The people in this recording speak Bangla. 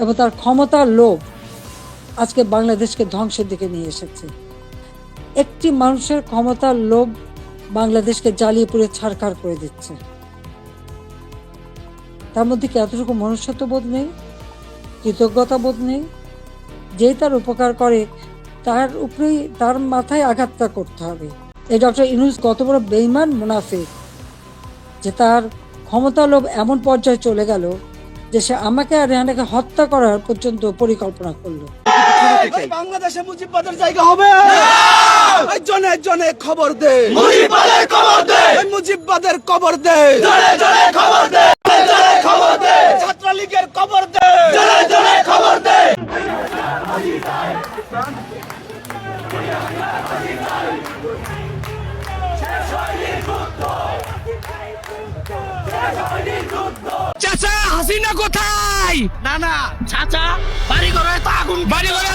এবং তার ক্ষমতার লোভ আজকে বাংলাদেশকে ধ্বংসের দিকে নিয়ে এসেছে। একটি মানুষের ক্ষমতার লোভ বাংলাদেশকে জ্বালিয়ে পুড়ে ছারখার করে দিচ্ছে। তার মধ্যে কি এতটুকু মনুষ্যত্ব বোধ নেই? কৃতজ্ঞতা বোধ নেই? যেই তার উপকার করে, তার উপরেই তার মাথায় আঘাতটা করতে হবে। এই ডক্টর ইনুস কত বড় বেইমান মুনাফিক যে তার ক্ষমতা লোভ এমন পর্যায়ে চলে গেল যে সে আমাকে আর রেহানাকে হত্যা করার পর্যন্ত পরিকল্পনা করল। বাংলাদেশে মুজিববাদের জায়গা হবে? জনে জনে খবর দে। মুজিবাদের খবর দে। এই মুজিববাদের কবর দে। জনে জনে খবর দে। জনে খবর দে। ছাত্রলীগের কবর দে। জনে জনে খবর দে। চাচা হাসিনা কোথায়? না না চাচা বাড়ি ঘরে তো আগুন বাড়ি ঘরে